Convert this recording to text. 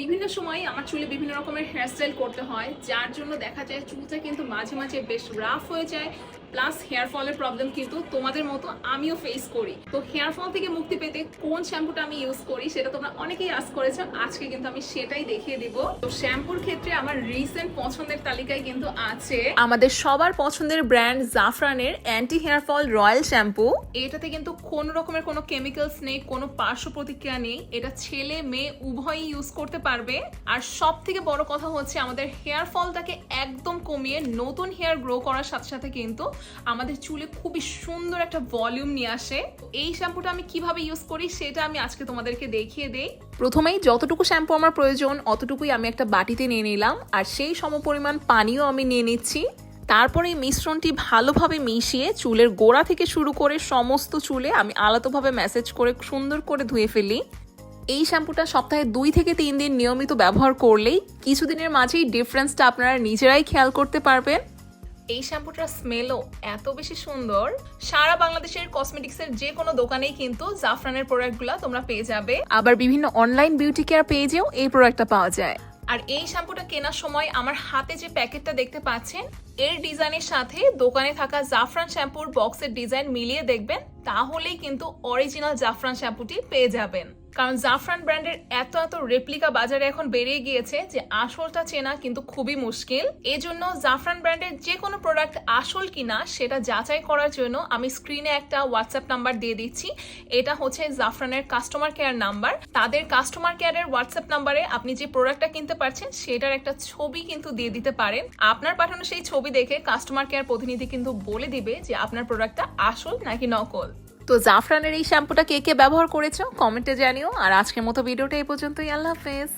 বিভিন্ন সময় আমার চুলে বিভিন্ন রকমের হেয়ারস্টাইল করতে হয়, যার জন্য দেখা যায় চুলটা কিন্তু মাঝে মাঝে বেশ রাফ হয়ে যায় প্লাস হেয়ার ফলের প্রবলেম কিন্তু তোমাদের মতো আমিও ফেস করি। তো হেয়ার ফল থেকে মুক্তি পেতে কোন শ্যাম্পুটা আমি ইউজ করি সেটা তোমরা অনেকেই আস করেছ, আজকে কিন্তু আমি সেটাই দেখিয়ে দিব। তো শ্যাম্পুর ক্ষেত্রে আমার রিসেন্ট পছন্দের তালিকায় কিন্তু আছে আমাদের সবার পছন্দের brand জাফরানের anti hair fall royal shampoo এটাতে কিন্তু কোনো রকমের কোনো কেমিক্যালস নেই, কোনো পার্শ্ব প্রতিক্রিয়া নেই। এটা ছেলে মেয়ে উভয়ই ইউজ করতে পারবে। আর সব থেকে বড় কথা হচ্ছে আমাদের হেয়ার ফলটাকে একদম কমিয়ে নতুন হেয়ার গ্রো করার সাথে সাথে কিন্তু আমাদের চুলে খুবই সুন্দর একটা ভলিউম নিয়ে আসে। এই শ্যাম্পুটা আমি কীভাবে ইউজ করি সেটা আমি আজকে তোমাদেরকে দেখিয়ে দেই। প্রথমেই যতটুকু শ্যাম্পু আমার প্রয়োজন, অতটুকুই আমি একটা বাটিতে নিয়ে নিলাম। আর সেই সমপরিমাণ পানিও আমি নিয়ে নিচ্ছি। তারপরে এই মিশ্রণটি ভালোভাবে মিশিয়ে চুলের গোড়া থেকে শুরু করে সমস্ত চুলে আমি আলাদাভাবে ম্যাসেজ করে সুন্দর করে ধুয়ে ফেলি। এই শ্যাম্পুটা সপ্তাহে দুই থেকে তিন দিন নিয়মিত ব্যবহার করলেই কিছুদিনের মাঝেই ডিফারেন্সটা আপনারা নিজেরাই খেয়াল করতে পারবেন। এই শ্যাম্পুটার স্মেলও এত বেশি সুন্দর। সারা বাংলাদেশের কসমেটিক্সের যে কোনো দোকানেই কিন্তু জাফরানের প্রোডাক্টগুলো তোমরা পেয়ে যাবে। আবার বিভিন্ন অনলাইন বিউটি কেয়ার পেজেও এই প্রোডাক্টটা পাওয়া যায়। আর এই শ্যাম্পুটা কেনার সময় আমার হাতে যে প্যাকেটটা দেখতে পাচ্ছেন, এর ডিজাইনের সাথে দোকানে থাকা জাফরান শ্যাম্পুর বক্সের ডিজাইন মিলিয়ে দেখবেন তাহলেই কিন্তু অরিজিনাল জাফরান শ্যাম্পুটি পেয়ে যাবেন। কারণ জাফরান ব্র্যান্ডের এত এত রেপ্লিকা বাজারে এখন বেরিয়ে গিয়েছে যে আসলটা চেনা কিন্তু খুবই মুশকিল। এজন্য জাফরান ব্র্যান্ডের যে কোনো প্রোডাক্ট আসল কিনা সেটা যাচাই করার জন্য আমি স্ক্রিনে একটা হোয়াটসঅ্যাপ নাম্বার দিয়ে দিচ্ছি। এটা হচ্ছে জাফরানের কাস্টমার কেয়ার নাম্বার তাদের কাস্টমার কেয়ারের হোয়াটসঅ্যাপ নাম্বারে আপনি যে প্রোডাক্টটা কিনতে পারছেন সেটার একটা ছবি কিন্তু দিয়ে দিতে পারেন। আপনার পাঠানো সেই ছবি দেখে কাস্টমার কেয়ার প্রতিনিধি কিন্তু বলে দিবে যে আপনার প্রোডাক্টটা আসল নাকি নকল। তো জাফরানের এই শ্যাম্পুটা কে কে ব্যবহার করেছ? কমেন্টে জানিও। আর আজকের মতো ভিডিওটা এই পর্যন্তই। আল্লাহ হাফেজ।